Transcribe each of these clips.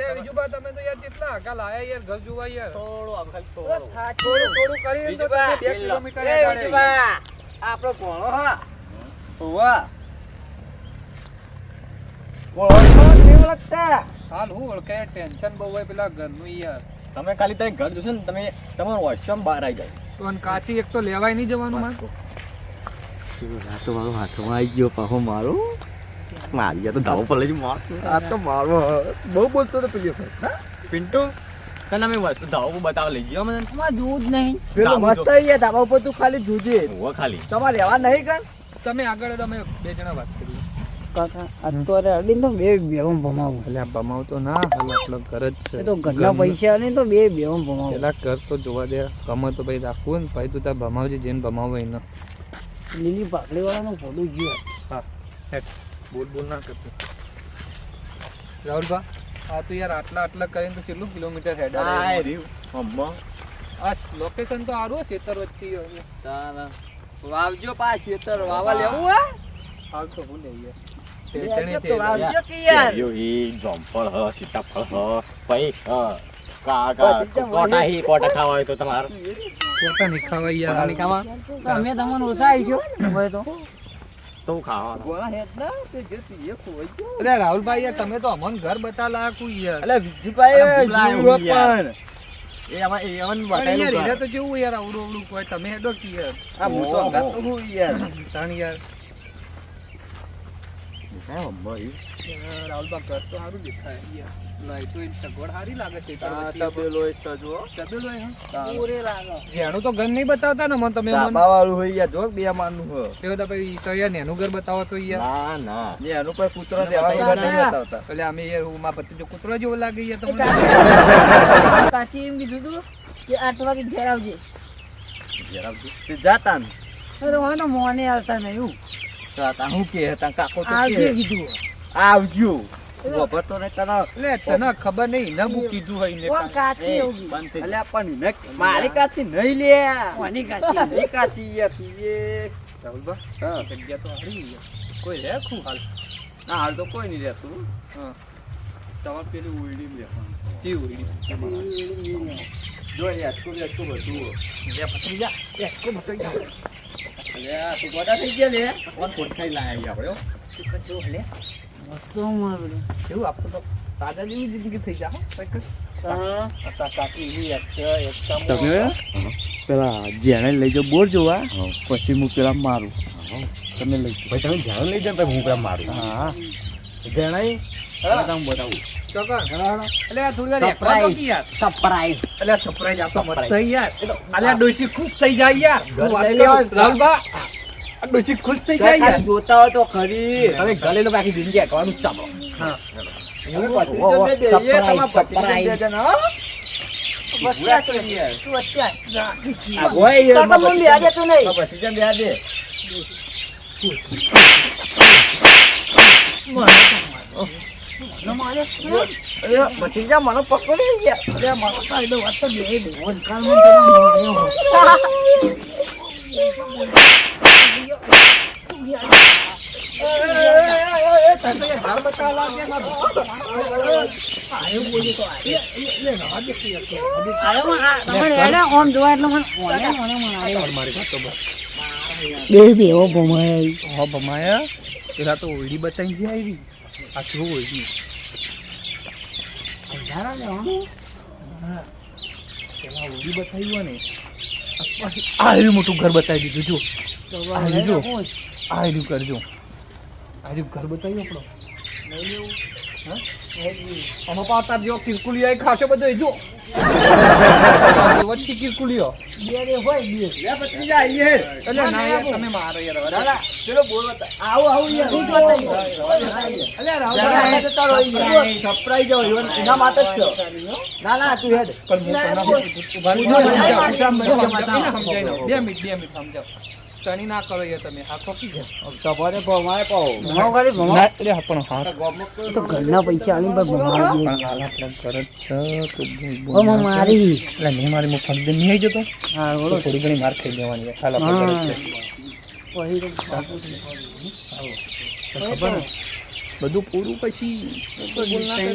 એટલે વિજુબા તમે તો યાર કેટલા આગા લાયા યાર ઘર જોવા યાર. થોડું ખાલી થોડું. થોડું. થોડું કરીને તો 2 કિલોમીટર એ આગળ વિજુબા, આપણો ભોણો હા. હોવા. ભોણો કેમ ઓળખતા? હાલ હું ઓળખે ટેન્શન બહુ હોય પેલા ઘરનું યાર. તમે ખાલી તમે ઘર જોશો ને તમે તમારું વોશરૂમ બહાર આવી જાય તો કાચી એક તો લેવાય નહીં જવાનું માર તો મારો હાથમાં આવી ગયો પાહો મારો. મારી આ તો ધાવો પડે છે માર આ તો મારો બહુ બોલતો હતો પેલી વખત પિન્ટુ તને અમે વસ્તુ ધાવો પર બતાવ લઈ ગયો મને તમારે જોવું જ નહીં પેલો મસ્ત અહીંયા ધાબા ઉપર તું ખાલી જોજે હું ખાલી તમારે રહેવા નહીં કર તમે આગળ અમે બે જણા વાત કરીએ કાકા તો અડીને તો બે બેવમ ભમાવું એટલે ભમાવ તો ના હાલ આપણો ઘર જ છે તો ઘરના પૈસા ને તો બે બેવમ ભમાવું પેલા ઘર તો જોવા દે ગમે તો ભાઈ રાખવું ને ભાઈ તું તાર ભમાવજે જેને ભમાવો એને લીલી પાકડી વાળાનો ફોટો ગયો હા બોલ બોલ ના કરતો. રાહુલભા આ તો યાર આટલા આટલા કરીને તો કેટલું કિલોમીટર હેડ અમ્મા. આ લોકેશન તો સારું ખેતર વચ્ચે. વાવજો પા ખેતર વાવા લેવું હા? હાલ તો હું લઈએ લેજો તો વાવજો કે યાર. યો એ જમ્પર હ સીતાફળ હ ભાઈ હ કા કા કોટા કોટા ખાવા હોય તો તમારે. કોટા નહીં ખાવા યાર. નહીં ખાવા તો અમે તમને ઓછા આવી ગયો તો. તો ખાવા ગોળા હેડ ના તે જે પીએ ખોવાઈ ગયો. અરે રાહુલભાઈ યાર તમે તો અમન ઘર બતાલા કોઈ યાર. અલે વિજુભાઈ પણ. એ આમાં એ અમન યાર તો કેવું યાર અવડું અવડું કોઈ તમે હેડો કે યાર. આ મોટો અંગાત તો હું યાર. તાણ યાર. હા ભાઈ રાહુલભાઈ ઘર તો સારું દેખાય યાર. પૂરે જેનું તો ઘર નહીં બતાવતા ને મને તમે મને વાળું હોય યાર જો બે માનનું હ તેઓ તો ભાઈ તો યાર નેનું ઘર બતાવો તો યાર. ના એનું દેવાનું ઘર નહીં બતાવતા. એટલે અમે યાર હું મારા ભત્રીજો કૂતરો જેવો લાગે યાર તમને. કાચી એમ કીધું તું કે આઠ વાગે ઘેર આવજે. તે જાતા ને? અરે હોય મોને આવતા નહીં જાતા હું કે હતા કાકો તો કે કીધું. આવજો. ખબર તો નહીં તને તને ખબર નહીં ન બુ કીધું હોય ને કોણ કાચી પણ ને મારી કાચી નહીં લે. કોની કાચી? એ કાચી યાર પીએ રાહુલભા હા. જગ્યા તો હારી કોઈ રે ખું હાલ? ના હાલ તો કોઈ નહીં રહેતું. હા. તમારે પેલી ઉલડી બેસવાનું જી ઉલડી? જો યાર તું યાર તું બધું લે ભત્રીજા એ કો ભત્રીજા અલ્યા તું ગોડા થઈ ગયા લે. કોણ કોણ ખાઈ લાયા આપણે હો. જો લે મસ્ત તો તાજા જેવી જિંદગી થઈ. તમે પેલા લઈ જાઓ બોર જોવા પછી હું પેલા મારું. તમે લઈ ભાઈ તમે ધ્યાન લઈ જાય હું પેલા મારું. હા. જણાય. બતાવું. યાર. સરપ્રાઈઝ એટલે સરપ્રાઈઝ આપતો મસ્ત થઈ યાર. અલ્યા ડોશી ખુશ થઈ જાય યાર. ડોશી ખુશ થઈ જાય યાર જોતા હોય તો ખરી. તમે ગલે લો બાકી જિંદગી અટવાનું જ ચાલો. હા. ભતીજા મને પકડી ગયા કાયદો વાત તો બે ભેગો જ. કાલ મને તને માર્યો. અરે મને આ- તમે હેડો, આમ જોવા એટલે મને ઓને મને માર્યો. બે ભેગો ભમાય હો ભમાયા? પેલા તો ઓળી બતાવી જે આવી. આ શું હો. પેલા ઓળી બતાવી હોય ને આ મોટું ઘર બતાવી દીધું. જો તો આ લીધો. આ લીધું કરજો. આ રહ્યું ઘર બતાવ્યું આપણો? આમાં પાતા જો કિરકુલી આવી ખાસો બધો જો. વચ્ચે કિરકુલીઓ બે હોય બે. ભતીજા આઈએ. એટલે ના યાર તમે મારો યાર. દાદા ચલો બોલ બતા આવો યાર. તો એના માટે જ છો. ના ના તું હેડ. પણ હું તને ઊભા રહી. જાઓ. સમજાવો, સમજાવો. એને સમજાવી દો. બે મિનિટ બે મિનિટ સમજાવો. તણી ના કરો યાર તમે આ કોકી ગયા તમારે ભમાય પાઓ ભમાવો ખાલી ભમાવો. એટલે હા, પણ હા તો ઘરના પૈસા આલી પર ભમાવી દે. પણ હાલ આપણે ઘર છે તો ઓ માં કર. મારી એટલે મે મારી મુખ ફરજે નહીં આવી જતો હા બોલો થોડી ઘણી માર ખાઈ દેવાની છે. હાલ આપણે ઘર છે. પછી ખબર બધું પૂરું પછી પૂરા કરી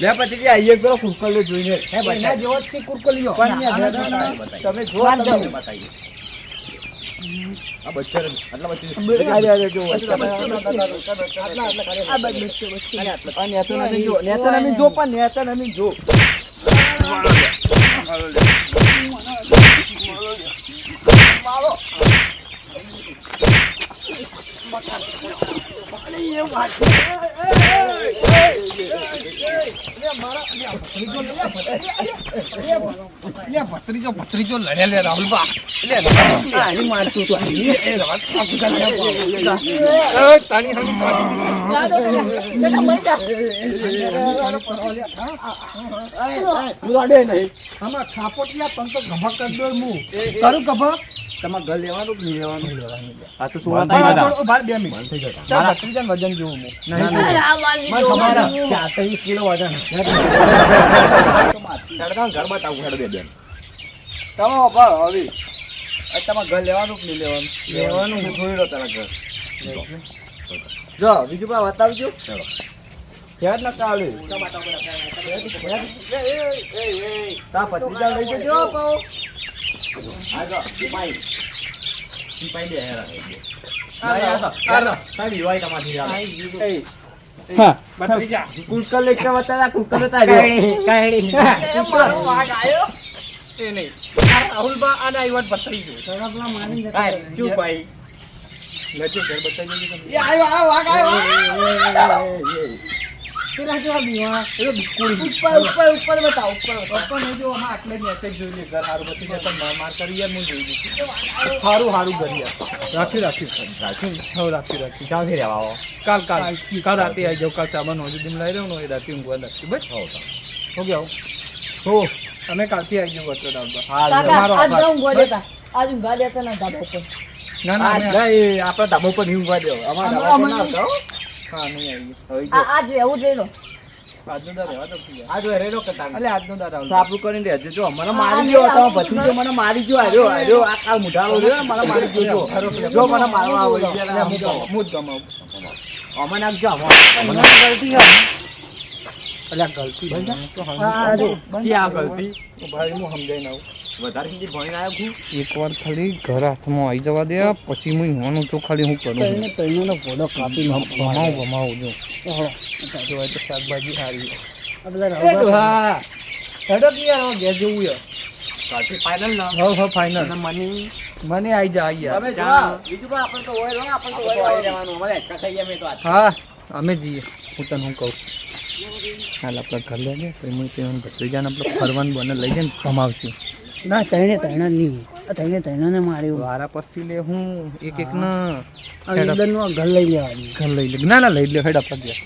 લે પછી જે આઈએ પેલો કુકલો જોઈને હે એના બતાય. જેવો જ કુરકલીઓ. તમે જો. આ બચ્ચા આટલા બચ્ચા જો, આટલા આટલા, આ બાજુ બચ્ચો, બચ્ચો. આ નેતો નમી જો, નેતો નમી જો, પણ નેતો નમી જો. ભત્રીજો ભત્રીજો લડે લે રાહુલ. મારતું. બેટા, મરી નહીં. આમાં છાપોટિયા તન તો ગભા કરી દો હું કરું ગભા તમારે ઘર લેવાનું કે નહીં લેવાનું? આ તો સુવા થઈ ગયા બાર બહાર બે મિનિટ. વજન જોઉં હું. નહીં. અરે, આ મારી મને જોવાનું. ખબર હે કે આ તો વીસ કિલો વજન ઘર બતાવું હેડ બે બેન તમે ઊભા હવે. આ તમારે ઘર લેવાનું કે નહીં લેવાનું? લેવાનું. હું જોઈ લો તારા ઘર. જો બીજું પણ બતાવજો. ચલો. હેડ ના કાલે તા પત્રીજા લઈ જજો પાઉ આ જો પાઈ પાઈ બે હેરા. ચૂપ ભાઈ પેલા જેવા બીવા. એ બિકુલ ઉપર ઉપર ઉપર બતાવ ઉપર ઉપર પપ્પા જો આમાં આટલે જ મેસેજ જોઈ લે ઘર હારું બતી જતા માર માર કરી યાર હું જોઈ લઈશ. સારું સારું ઘર રાખી રાખ્યું રાખી. હો રાખી રાખી. ક્યાંથી રહેવા આવો. કાલ કાલ. કાલ રાતે આવી જાઉં. કાલ સામાન હજુ દિન લઈ રહ્યો ને એ રાતે ઊંઘવા લાગતી બસ. હો ગયા હો. અમે કાલથી આવી જાવ વચ્ચે દાદા હા તમારો આજ. ઊંઘવા દેતા. આજ ઊંઘવા દેતા ના ધાબા ઉપર. ના ના આપણા ધાબા ઉપર નહીં ઊંઘવા દેવો. અમારા અમે- ધાબા પર ના હો. નહીં આવી આ આજ રહેવું જ રહેલો. આજનો દાર રહેવા દો તું યાર. આ જો હેરેલો કતા અલે આજનો દાર આવું સાપરું કરીને રહેજો જો મને મારી ગયો તો ભત્રીજો મને મારી ગયો આર્યો આર્યો આ કાલ મુઢાળો રહ્યો મને મારી ગયો જો જો મને મારવા આવે છે એટલે એટલે હું હું ગમાવું, હું જ ગમાવું. અમે નાખજો મને ગલતી હે. અલે આ ગલતી. તો આ. કે આ ગલતી ભાઈ હું સમજાઈને આવું વધારે હિન્દી ભણીને આવ્યો છું. એકવાર ખાલી ઘર હાથમાં આવી જવા દે પછી હું હોવાનું તો ખાલી હું કરું તઈને તઈનો ફોટો કાપી નાખો. ભમાવું ભમાવું જો. ચાલો. જો આ તો શાકભાજી સારી આ એ રાવબા- ડોહા હેડો કે યાર ઘેર જવું યાર કાલથી ફાઇનલ ના? હવ હવ ફાઇનલ અને મની? મને આવી જા યાર તમે જો બીજું પણ આપણે તો હોય રહ્યો આપણે તો હોય. રહેવાનું અમારે એકા થઈ ગયા મેં તો હા અમે જઈએ. હું તને હું કહું? હાલ આપણે ઘર લઈ લે પછી હું ત્યાં ભત્રીજાને આપણે ફરવાનું બને લઈ જઈને કમાવશું ના તઈને તઈને નહીં. આ તઈને તઈને માર્યું. વારા પરથી લે હું એક એક ના આ ઘર લઈ લેવાનું. ઘર લઈ લે. ના ના લઈ લે હેડ આપણે ગયા